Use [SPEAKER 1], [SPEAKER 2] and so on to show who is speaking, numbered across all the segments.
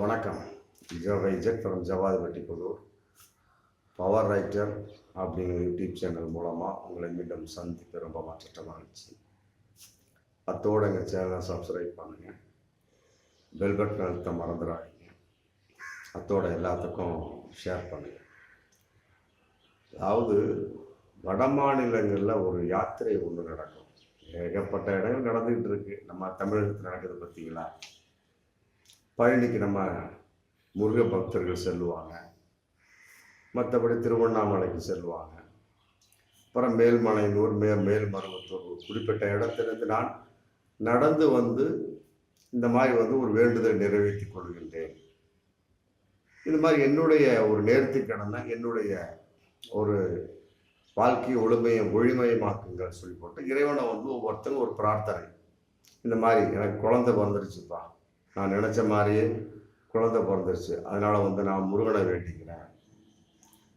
[SPEAKER 1] வணக்கம் ஜவை ஜெட் from Javadhipatti Pudhur power writer அப்படிங்கிற யூடியூப் சேனல் மூலமாக உங்களை மீண்டும் சந்தித்து ரொம்ப மாற்றமாக இருந்துச்சு அத்தோடு எங்கள் சேனலை சப்ஸ்கிரைப் பண்ணுங்கள் பெல் பட்டன் அழுத்த மறந்துடாதீங்க அத்தோட எல்லாத்துக்கும் ஷேர் பண்ணுங்கள் அதாவது வட மாநிலங்களில் ஒரு யாத்திரை ஒன்று நடக்கும் ஏகப்பட்ட இடங்கள் நடந்துகிட்டு இருக்கு நம்ம தமிழகத்தில் நடக்குது பார்த்தீங்களா பழனிக்கு நம்ம முருக பக்தர்கள் செல்லுவாங்க மற்றபடி திருவண்ணாமலைக்கு செல்வாங்க அப்புறம் மேல்மலையூர் மே மேல்மருவத்தூர் குறிப்பிட்ட இடத்திலிருந்து நான் நடந்து வந்து இந்த மாதிரி வந்து ஒரு வேண்டுதல் நிறைவேற்றி கொள்கின்றேன் இந்த மாதிரி என்னுடைய ஒரு நேர்த்தி கடந்த என்னுடைய ஒரு வாழ்க்கை ஒழுமையை ஒளிமயமாக்குங்கள் சொல்லி போட்டு இறைவனை வந்து ஒவ்வொருத்தங்க ஒரு பிரார்த்தனை இந்த மாதிரி எனக்கு குழந்தை வந்துருச்சுப்பா நான் நினச்ச மாதிரியே குழந்தை பிறந்துருச்சு அதனால் வந்து நான் முருகனை வேண்டிக்கிறேன்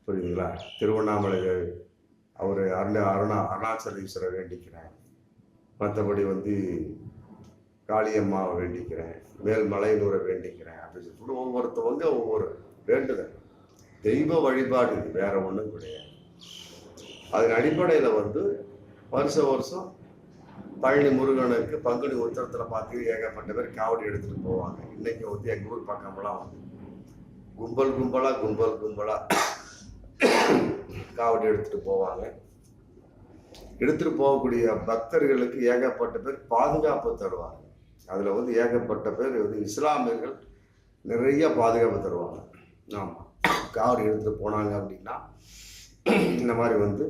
[SPEAKER 1] புரியுதுங்களா திருவண்ணாமலை அவர் அருண அருணா அருணாச்சலீஸ்வரை வேண்டிக்கிறேன் மற்றபடி வந்து காளியம்மாவை வேண்டிக்கிறேன் மேல் மலையனூரை வேண்டிக்கிறேன் அப்படின்னு சொல்லி ஒவ்வொருத்தவங்க ஒவ்வொரு வேண்டுதல் தெய்வ வழிபாடு வேற ஒன்றும் கிடையாது அதன் அடிப்படையில் வந்து வருஷ வருஷம் பழனி முருகனுக்கு பங்குனி உத்தரத்தில் பார்த்து ஏகப்பட்ட பேர் காவடி எடுத்துகிட்டு போவாங்க இன்றைக்கி வந்து எங்கள் ஊர் பக்கமெல்லாம் வந்து கும்பல் கும்பலாக கும்பல் கும்பலாக காவடி எடுத்துகிட்டு போவாங்க எடுத்துகிட்டு போகக்கூடிய பக்தர்களுக்கு ஏகப்பட்ட பேர் பாதுகாப்பு தருவாங்க அதில் வந்து ஏகப்பட்ட பேர் வந்து இஸ்லாமியர்கள் நிறைய பாதுகாப்பு தருவாங்க ஆமாம் காவடி எடுத்துகிட்டு போனாங்க அப்படின்னா இந்த மாதிரி வந்து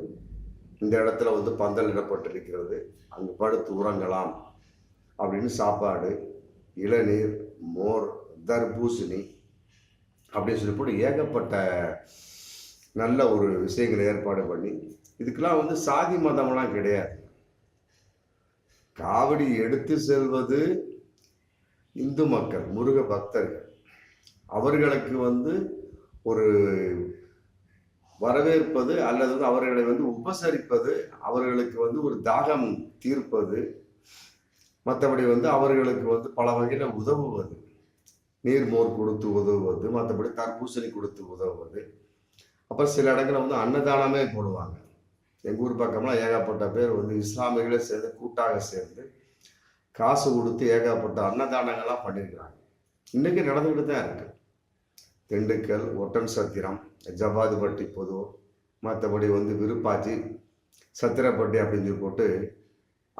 [SPEAKER 1] இந்த இடத்துல வந்து பந்தல் இடப்பட்டிருக்கிறது அங்கு படுத்து உறங்கலாம் அப்படின்னு சாப்பாடு இளநீர் மோர் தர்பூசணி அப்படின்னு சொல்லி போட்டு ஏகப்பட்ட நல்ல ஒரு விஷயங்களை ஏற்பாடு பண்ணி இதுக்கெல்லாம் வந்து சாதி மதம்லாம் கிடையாது காவடி எடுத்து செல்வது இந்து மக்கள் முருக பக்தர்கள் அவர்களுக்கு வந்து ஒரு வரவேற்பது அல்லது வந்து அவர்களை வந்து உபசரிப்பது அவர்களுக்கு வந்து ஒரு தாகம் தீர்ப்பது மற்றபடி வந்து அவர்களுக்கு வந்து பல வகையில் உதவுவது நீர்மோர் கொடுத்து உதவுவது மற்றபடி தர்பூசணி கொடுத்து உதவுவது அப்புறம் சில இடங்களில் வந்து அன்னதானமே போடுவாங்க எங்கள் ஊர் பக்கம்லாம் ஏகப்பட்ட பேர் வந்து இஸ்லாமியர்களே சேர்ந்து கூட்டாக சேர்ந்து காசு கொடுத்து ஏகப்பட்ட அன்னதானங்கள்லாம் பண்ணியிருக்கிறாங்க இன்றைக்கி நடந்துக்கிட்டு தான் இருக்குது திண்டுக்கல் ஒட்டன் சத்திரம் ஜவ்வாதுபட்டி போதும் மற்றபடி வந்து விருப்பாச்சி சத்திரப்பட்டி அப்படின்னு சொல்லி போட்டு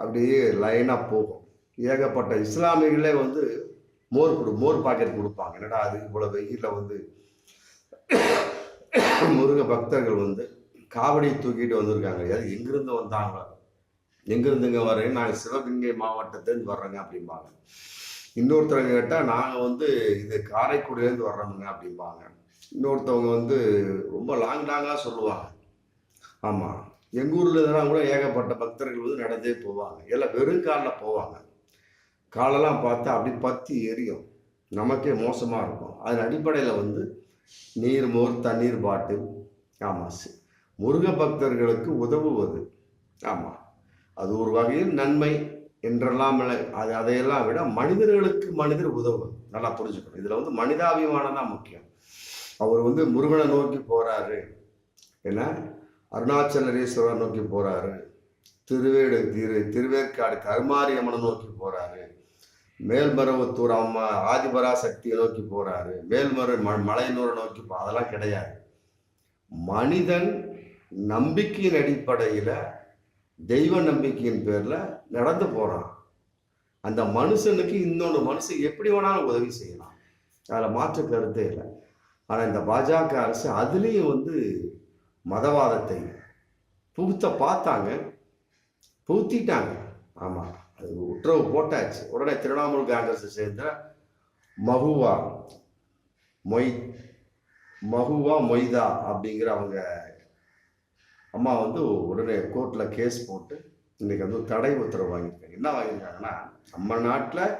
[SPEAKER 1] அப்படியே லைனாக போகும் ஏகப்பட்ட இஸ்லாமியர்களே வந்து மோர் கொடு மோர் பாக்கெட் கொடுப்பாங்க என்னடா அது இவ்வளோ வெயிலில் வந்து முருக பக்தர்கள் வந்து காவடி தூக்கிட்டு வந்திருக்காங்க அது எங்கிருந்து வந்தாங்க எங்கேருந்துங்க வரேன் நாங்கள் சிவகங்கை மாவட்டத்துலேருந்து வர்றோங்க அப்படிம்பாங்க இன்னொருத்தரங்க கேட்டால் நாங்கள் வந்து இது காரைக்குடியிலேருந்து வர்றோமுங்க அப்படிம்பாங்க இன்னொருத்தவங்க வந்து ரொம்ப லாங் லாங்காக சொல்லுவாங்க ஆமாம் எங்கள் ஊரில் இருந்தால் கூட ஏகப்பட்ட பக்தர்கள் வந்து நடந்தே போவாங்க எல்லாம் வெறும் காலில் போவாங்க காலெல்லாம் பார்த்தா அப்படி பற்றி எரியும் நமக்கே மோசமாக இருக்கும் அதன் அடிப்படையில் வந்து நீர் மோர் தண்ணீர் பாட்டில் ஆமாம் முருக பக்தர்களுக்கு உதவுவது ஆமாம் அது ஒரு வகையில் நன்மை என்றெல்லாம் அது அதையெல்லாம் விட மனிதர்களுக்கு மனிதர் உதவு நல்லா புரிஞ்சுக்கணும் இதில் வந்து மனிதாபிமானம் தான் முக்கியம் அவர் வந்து முருகனை நோக்கி போகிறாரு ஏன்னா அருணாச்சலரீஸ்வரரை நோக்கி போகிறாரு திருவேடு திரு திருவேற்காடு கருமாரியம்மனை நோக்கி போகிறாரு மேல்மருவத்தூர் அம்மா ஆதிபரா சக்தியை நோக்கி போகிறாரு மேல்மரு ம மலையனூரை நோக்கி போ அதெல்லாம் கிடையாது மனிதன் நம்பிக்கையின் அடிப்படையில் தெய்வ நம்பிக்கையின் பேரில் நடந்து போகிறான் அந்த மனுஷனுக்கு இன்னொன்று மனுஷன் எப்படி வேணாலும் உதவி செய்யலாம் அதில் மாற்று கருத்தே இல்லை ஆனால் இந்த பாஜக அரசு அதுலேயும் வந்து மதவாதத்தை புகுத்த பார்த்தாங்க புகுத்திட்டாங்க ஆமாம் அது உத்தரவு போட்டாச்சு உடனே திரிணாமுல் காங்கிரஸை சேர்ந்த மகுவா மொய் மகுவா மொய்தா அப்படிங்கிற அவங்க அம்மா வந்து உடனே கோர்ட்டில் கேஸ் போட்டு இன்றைக்கி வந்து தடை உத்தரவு வாங்கியிருக்காங்க என்ன வாங்கியிருக்காங்கன்னா நம்ம நாட்டில்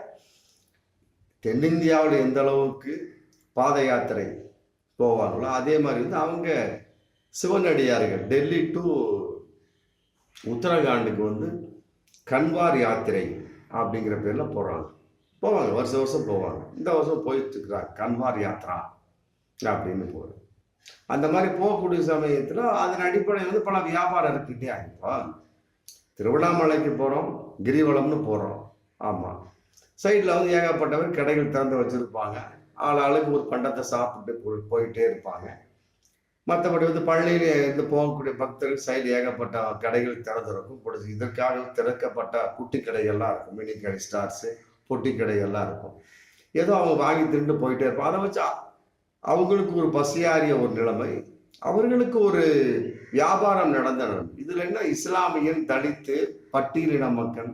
[SPEAKER 1] தென்னிந்தியாவில் எந்த அளவுக்கு பாத யாத்திரை போவாங்களோ அதே மாதிரி வந்து அவங்க சிவனடியார்கள் டெல்லி டு உத்தரகாண்டுக்கு வந்து கன்வார் யாத்திரை அப்படிங்கிற பேரில் போகிறாங்க போவாங்க வருஷ வருஷம் போவாங்க இந்த வருஷம் போயிட்டுருக்குறா கன்வார் யாத்ரா அப்படின்னு போகுது அந்த மாதிரி போகக்கூடிய சமயத்தில் அதன் அடிப்படையில் வந்து பல வியாபாரம் இருக்கிட்டே இப்போ திருவண்ணாமலைக்கு போகிறோம் கிரிவலம்னு போகிறோம் ஆமாம் சைடில் வந்து ஏகப்பட்டவர் கடைகள் திறந்து வச்சுருப்பாங்க ஆள் ஆளுக்கு ஒரு பண்டத்தை சாப்பிட்டு போய் போயிட்டே இருப்பாங்க மற்றபடி வந்து பள்ளியில இருந்து போகக்கூடிய பக்தர்கள் சைடு ஏகப்பட்ட கடைகள் திறந்திருக்கும் கொடுத்து இதற்காக திறக்கப்பட்ட குட்டி கடைகள்லாம் இருக்கும் மினி கடை ஸ்டார்ஸு பொட்டி கடைகள்லாம் இருக்கும் ஏதோ அவங்க வாங்கி திருண்டு போயிட்டே இருப்பாங்க அதை வச்சா அவங்களுக்கு ஒரு பசியாரிய ஒரு நிலைமை அவர்களுக்கு ஒரு வியாபாரம் நடந்த இதில் என்ன இஸ்லாமியன் தடித்து பட்டியலின மக்கள்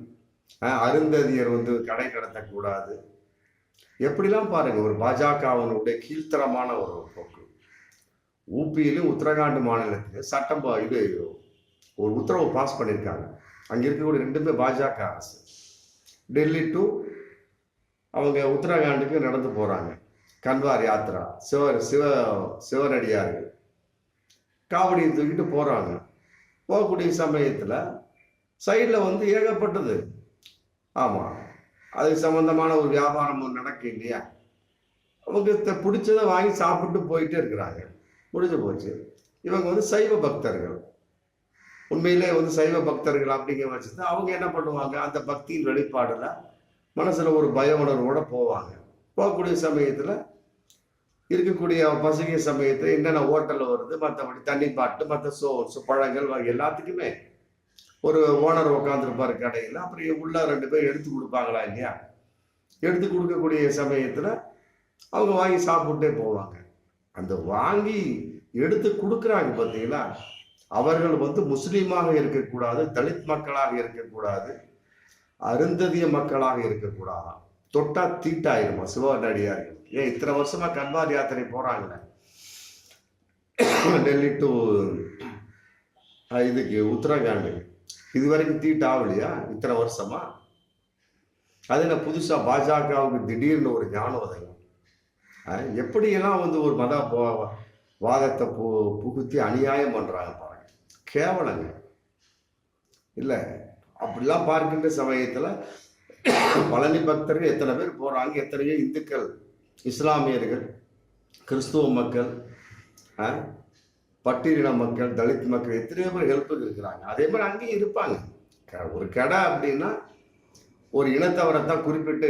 [SPEAKER 1] அருந்ததியர் வந்து கடை கடத்தக்கூடாது எப்படிலாம் பாருங்க ஒரு பாஜக அவனுடைய கீழ்த்தரமான ஒரு போக்கு ஊபியிலும் உத்தரகாண்ட் மாநிலத்திலும் சட்டம் இது ஒரு உத்தரவு பாஸ் பண்ணியிருக்காங்க அங்கே இருக்கக்கூடிய ரெண்டுமே பாஜக அரசு டெல்லி டு அவங்க உத்தரகாண்டுக்கு நடந்து போகிறாங்க கன்வார் யாத்ரா சிவ சிவ சிவனடியார் காவடியை தூக்கிட்டு போகிறாங்க போகக்கூடிய சமயத்தில் சைடில் வந்து ஏகப்பட்டது ஆமாம் அது சம்பந்தமான ஒரு வியாபாரம் நடக்கு இல்லையா அவங்க பிடிச்சதை வாங்கி சாப்பிட்டு போயிட்டே இருக்கிறாங்க முடிஞ்சு போச்சு இவங்க வந்து சைவ பக்தர்கள் உண்மையிலே வந்து சைவ பக்தர்கள் அப்படிங்கிற தான் அவங்க என்ன பண்ணுவாங்க அந்த பக்தியின் வெளிப்பாடுல மனசுல ஒரு பய உணர்வோட போவாங்க போகக்கூடிய சமயத்துல இருக்கக்கூடிய பசுகிய சமயத்தில் என்னென்ன ஹோட்டலில் வருது மற்றபடி தண்ணி பாட்டு மற்ற சோர்ஸ் பழங்கள் எல்லாத்துக்குமே ஒரு ஓனர் உட்காந்துருப்பார் கடையில் அப்புறம் உள்ள ரெண்டு பேர் எடுத்து கொடுப்பாங்களா இல்லையா எடுத்து கொடுக்கக்கூடிய சமயத்தில் அவங்க வாங்கி சாப்பிட்டே போவாங்க அந்த வாங்கி எடுத்து கொடுக்குறாங்க பார்த்தீங்களா அவர்கள் வந்து முஸ்லீமாக இருக்கக்கூடாது தலித் மக்களாக இருக்கக்கூடாது அருந்ததிய மக்களாக இருக்கக்கூடாதான் தொட்டா தீட்டாயிருமா சிவகண்டடியார்கள் ஏன் இத்தனை வருஷமா கன்வார் யாத்திரை போறாங்களே டெல்லி டு இதுக்கு உத்தரகாண்டு இது வரைக்கும் தீட்டு ஆகலையா இத்தனை வருஷமா அது என்ன புதுசாக பாஜகவுக்கு திடீர்னு ஒரு ஞானோதயம் எப்படியெல்லாம் வந்து ஒரு மத வாதத்தை பு புகுத்தி அநியாயம் பண்ணுறாங்க பாருங்க கேவலங்க இல்லை அப்படிலாம் பார்க்கின்ற சமயத்தில் பழனி பக்தர்கள் எத்தனை பேர் போகிறாங்க எத்தனையோ இந்துக்கள் இஸ்லாமியர்கள் கிறிஸ்துவ மக்கள் பட்டியலின மக்கள் தலித் மக்கள் எத்தனையோ பேர் ஹெல்ப்புக்கு இருக்கிறாங்க அதே மாதிரி அங்கேயும் இருப்பாங்க ஒரு கடை அப்படின்னா ஒரு இனத்தவரை தான் குறிப்பிட்டு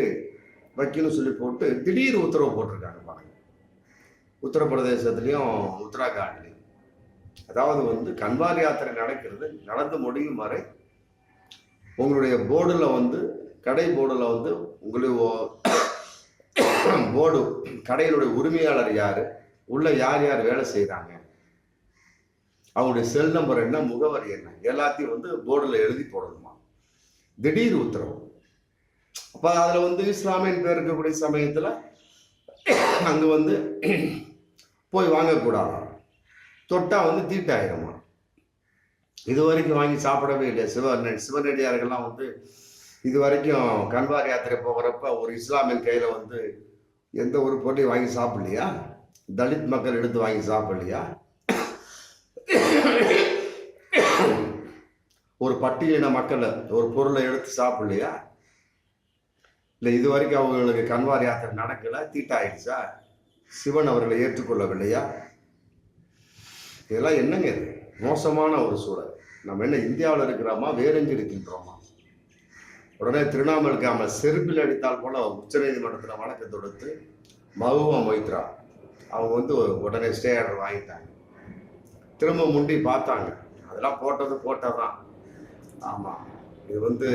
[SPEAKER 1] வைக்கணும்னு சொல்லி போட்டு திடீர் உத்தரவு போட்டிருக்காங்க பாருங்க உத்தரப்பிரதேசத்துலேயும் உத்தராகண்ட்லேயும் அதாவது வந்து கண்வால் யாத்திரை நடக்கிறது நடந்து முடியும் வரை உங்களுடைய போர்டில் வந்து கடை போர்டில் வந்து உங்களுடைய போர்டு கடையினுடைய உரிமையாளர் யார் உள்ள யார் யார் வேலை செய்கிறாங்க அவங்களுடைய செல் நம்பர் என்ன முகவரி என்ன எல்லாத்தையும் வந்து போர்டில் எழுதி போடணுமா திடீர் உத்தரவு அப்போ அதில் வந்து இஸ்லாமியன் பேர் இருக்கக்கூடிய சமயத்தில் அங்கே வந்து போய் வாங்கக்கூடாது தொட்டால் வந்து தீட்டாயிரமா இது வரைக்கும் வாங்கி சாப்பிடவே இல்லை சிவன் சிவனடியார்கள்லாம் வந்து இது வரைக்கும் கண்வார் யாத்திரை போகிறப்ப ஒரு இஸ்லாமியன் கையில் வந்து எந்த ஒரு பொருளையும் வாங்கி சாப்பிடலையா தலித் மக்கள் எடுத்து வாங்கி சாப்பிடலையா ஒரு பட்டியலின மக்களை ஒரு பொருளை எடுத்து சாப்பிடலையா இல்லை இது வரைக்கும் அவங்களுக்கு கன்வார் யாத்திரை நடக்கலை தீட்டாயிடுச்சா சிவன் அவர்களை ஏற்றுக்கொள்ளவில்லையா இதெல்லாம் என்னங்க இது மோசமான ஒரு சூழல் நம்ம என்ன இந்தியாவில் இருக்கிறோமா வேறெஞ்சு இருக்கின்றோமா உடனே திரிணாமுல் காங்கிரஸ் செருப்பில் அடித்தால் போல உச்ச நீதிமன்றத்தில் வழக்கு தொடுத்து மகுவா மொய்த்ரா அவங்க வந்து உடனே ஸ்டே ஆர்டர் வாங்கிட்டாங்க திரும்ப முண்டி பார்த்தாங்க அதெல்லாம் போட்டது போட்டதான் ஆமாம் இது வந்து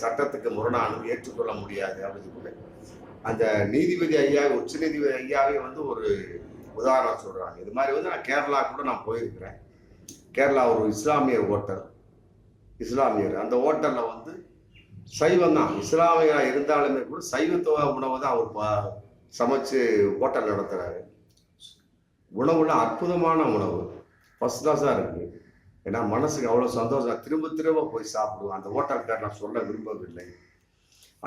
[SPEAKER 1] சட்டத்துக்கு முரணானும் ஏற்றுக்கொள்ள முடியாது அப்படின்னு அந்த நீதிபதி ஐயா உச்ச நீதிபதி ஐயாவே வந்து ஒரு உதாரணம் சொல்கிறாங்க இது மாதிரி வந்து நான் கேரளா கூட நான் போயிருக்கிறேன் கேரளா ஒரு இஸ்லாமியர் ஓட்டர் இஸ்லாமியர் அந்த ஓட்டலில் வந்து சைவம் தான் இஸ்லாமியராக இருந்தாலுமே கூட சைவத்துவ உணவு தான் அவர் சமைச்சு ஓட்டல் நடத்துகிறாரு உணவுல அற்புதமான உணவு ஃபஸ்ட் கிளாஸாக இருக்குது ஏன்னா மனசுக்கு அவ்வளோ சந்தோஷம் திரும்ப திரும்ப போய் சாப்பிடுவோம் அந்த ஹோட்டல் கார்டு நான் சொல்ல விரும்பவில்லை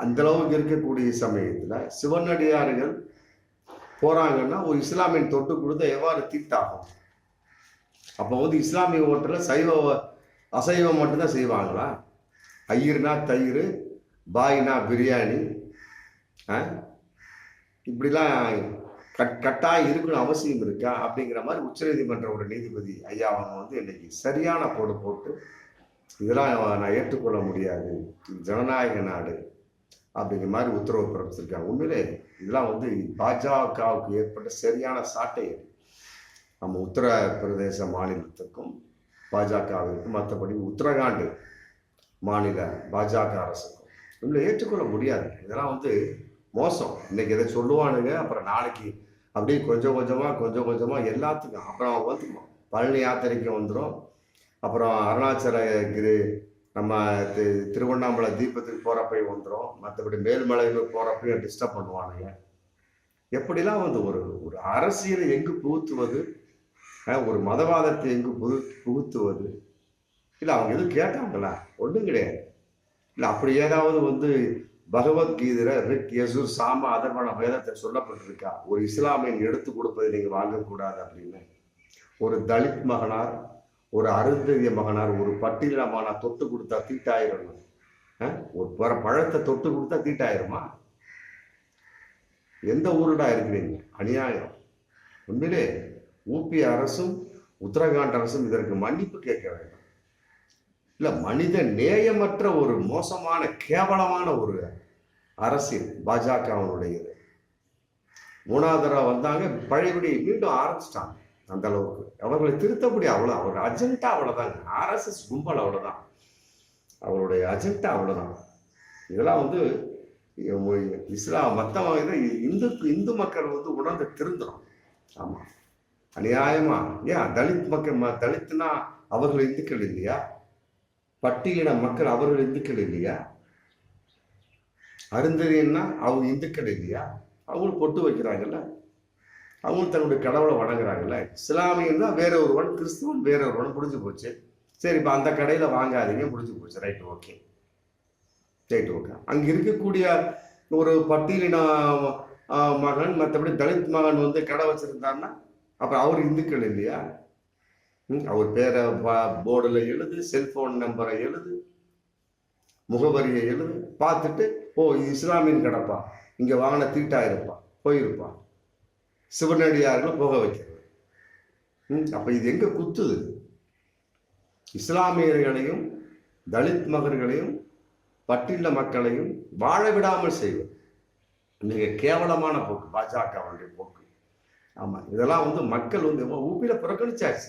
[SPEAKER 1] அந்தளவுக்கு இருக்கக்கூடிய சமயத்தில் சிவனடியார்கள் போகிறாங்கன்னா ஒரு இஸ்லாமியின் தொட்டு கொடுத்த எவ்வாறு தீட்டாகும் அப்போ வந்து இஸ்லாமிய ஹோட்டலில் சைவ அசைவம் மட்டும்தான் செய்வாங்களா ஐயர்னா தயிர் பாய்னா பிரியாணி இப்படிலாம் கட் கட்டாயம் இருக்கணும் அவசியம் இருக்கா அப்படிங்கிற மாதிரி உச்சநீதிமன்ற ஒரு நீதிபதி ஐயா அவங்க வந்து இன்னைக்கு சரியான போடு போட்டு இதெல்லாம் நான் ஏற்றுக்கொள்ள முடியாது ஜனநாயக நாடு அப்படிங்கிற மாதிரி உத்தரவு பிறப்பிச்சிருக்காங்க உண்மையிலே இதெல்லாம் வந்து பாஜகவுக்கு ஏற்பட்ட சரியான சாட்டை நம்ம உத்தரப்பிரதேச மாநிலத்துக்கும் பாஜகவிற்கும் மற்றபடி உத்தரகாண்டு மாநில பாஜக அரசுக்கும் இவங்களை ஏற்றுக்கொள்ள முடியாது இதெல்லாம் வந்து மோசம் இன்னைக்கு எதை சொல்லுவானுங்க அப்புறம் நாளைக்கு அப்படியே கொஞ்சம் கொஞ்சமாக கொஞ்சம் கொஞ்சமாக எல்லாத்துக்கும் அப்புறம் வந்து பழனி யாத்திரைக்கு வந்துடும் அப்புறம் அருணாச்சல கிரி நம்ம தி திருவண்ணாமலை தீபத்துக்கு போகிறப்பையும் வந்துடும் மற்றபடி மேல்மலைக்கு போகிறப்பையும் டிஸ்டர்ப் பண்ணுவானுங்க எப்படிலாம் வந்து ஒரு ஒரு அரசியலை எங்கு புகுத்துவது ஒரு மதவாதத்தை எங்கு புகு புகுத்துவது இல்லை அவங்க எதுவும் கேட்டாங்களா ஒன்றும் கிடையாது இல்லை அப்படி ஏதாவது வந்து பகவத்கீதையில ரிக் யசு சாம அதர்வன வேதத்தை சொல்லப்பட்டிருக்கா ஒரு இஸ்லாமியன் எடுத்து கொடுப்பதை நீங்கள் வாங்கக்கூடாது அப்படின்னு ஒரு தலித் மகனார் ஒரு அருந்ததிய மகனார் ஒரு பட்டியல மகனார் தொட்டு கொடுத்தா தீட்டாயிரணும் ஒரு வர பழத்தை தொட்டு கொடுத்தா தீட்டாயிருமா எந்த ஊருடா இருக்கிறீங்க அநியாயம் உண்மையிலே ஊபி அரசும் உத்தரகாண்ட் அரசும் இதற்கு மன்னிப்பு கேட்க வேண்டும் இல்லை மனித நேயமற்ற ஒரு மோசமான கேவலமான ஒரு அரசியல் பாஜகவனுடையது மூணாவது வந்தாங்க பழையபடி மீண்டும் ஆரம்பிச்சிட்டாங்க அந்த அளவுக்கு அவர்களை திருத்தப்படி அவ்வளோ அவர் அஜெண்டா அவ்வளோதாங்க ஆர்எஸ்எஸ் கும்பல் அவ்வளோதான் அவருடைய அஜெண்டா அவ்வளோதான் இதெல்லாம் வந்து இஸ்லாம் மற்றவங்க இதை இந்து இந்து மக்கள் வந்து உணர்ந்து திருந்தணும் ஆமாம் அநியாயமா ஏன் தலித் மக்கள் தலித்துனா அவர்கள் இந்துக்கள் இல்லையா பட்டியலின மக்கள் அவர்கள் இந்துக்கள் இல்லையா அருந்ததுன்னா அவங்க இந்துக்கள் இல்லையா அவங்க பொட்டு வைக்கிறாங்கல்ல அவங்க தன்னுடைய கடவுளை வணங்குறாங்கல்ல இஸ்லாமியன்னா வேற ஒருவன் கிறிஸ்துவன் வேற ஒருவன் முடிஞ்சு போச்சு சரி இப்போ அந்த கடையில் வாங்காதீங்க முடிஞ்சு போச்சு ரைட் ஓகே ரைட் ஓகே அங்கே இருக்கக்கூடிய ஒரு பட்டியலின மகன் மற்றபடி தலித் மகன் வந்து கடை வச்சிருந்தான்னா அப்ப அவர் இந்துக்கள் இல்லையா அவர் பேரை போர்டில் எழுது செல்போன் நம்பரை எழுது முகவரியை எழுது பார்த்துட்டு ஓ இஸ்லாமின் கிடப்பா இங்கே வாங்கின தீட்டா இருப்பான் போயிருப்பான் சிவனடியார்கள் போக வைக்கிறது அப்போ இது எங்கே குத்துது இஸ்லாமியர்களையும் தலித் மகர்களையும் பட்டியல மக்களையும் வாழ விடாமல் செய்வது மிக கேவலமான போக்கு பாஜகவுடைய போக்கு ஆமாம் இதெல்லாம் வந்து மக்கள் வந்து ஊப்பியில் புறக்கணிச்சாச்சு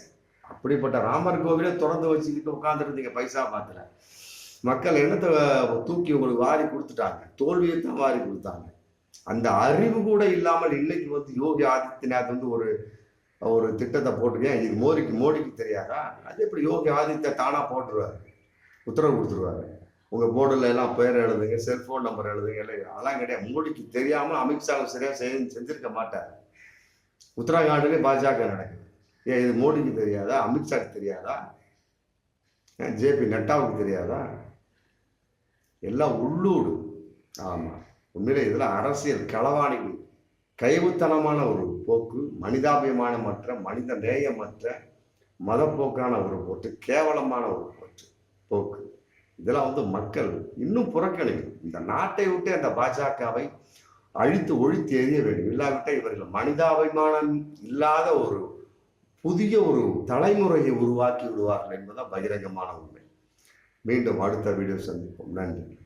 [SPEAKER 1] அப்படிப்பட்ட ராமர் கோவிலே திறந்து வச்சுக்கிட்டு உட்காந்துருந்தீங்க பைசா பாத்துல மக்கள் என்னத்தை தூக்கி உங்களுக்கு வாரி கொடுத்துட்டாங்க தோல்வியை தான் வாரி கொடுத்தாங்க அந்த அறிவு கூட இல்லாமல் இன்னைக்கு வந்து யோகி ஆதித்யநாத் வந்து ஒரு ஒரு திட்டத்தை போட்டுக்கேன் இது மோடிக்கு மோடிக்கு தெரியாதா அது எப்படி யோகி ஆதித்யா தானாக போட்டுருவாரு உத்தரவு கொடுத்துருவாரு உங்கள் போர்டில் எல்லாம் பெயர் எழுதுங்க செல்ஃபோன் நம்பர் எழுதுங்க எல்லாம் அதெல்லாம் கிடையாது மோடிக்கு தெரியாமல் அமித்ஷாவும் சரியாக செஞ்சு செஞ்சிருக்க மாட்டார் உத்தரகாண்டுலேயே பாஜக நடக்குது இது மோடிக்கு தெரியாதா அமித்ஷாக்கு தெரியாதா ஜேபி நட்டாவுக்கு தெரியாதா எல்லாம் உள்ளூடு ஆமாம் உண்மையிலே இதில் அரசியல் களவாணிகள் கைவுத்தனமான ஒரு போக்கு மற்ற மனித நேயமற்ற மதப்போக்கான ஒரு போட்டு கேவலமான ஒரு போட்டு போக்கு இதெல்லாம் வந்து மக்கள் இன்னும் புறக்கணிக்கும் இந்த நாட்டை விட்டு அந்த பாஜகவை அழித்து ஒழித்து எறிய வேண்டும் இல்லாவிட்டால் இவர்கள் மனிதாபிமானம் இல்லாத ஒரு புதிய ஒரு தலைமுறையை உருவாக்கி விடுவார்கள் என்பதுதான் பகிரங்கமான உண்மை மீண்டும் அடுத்த வீடியோ சந்திப்போம் நன்றி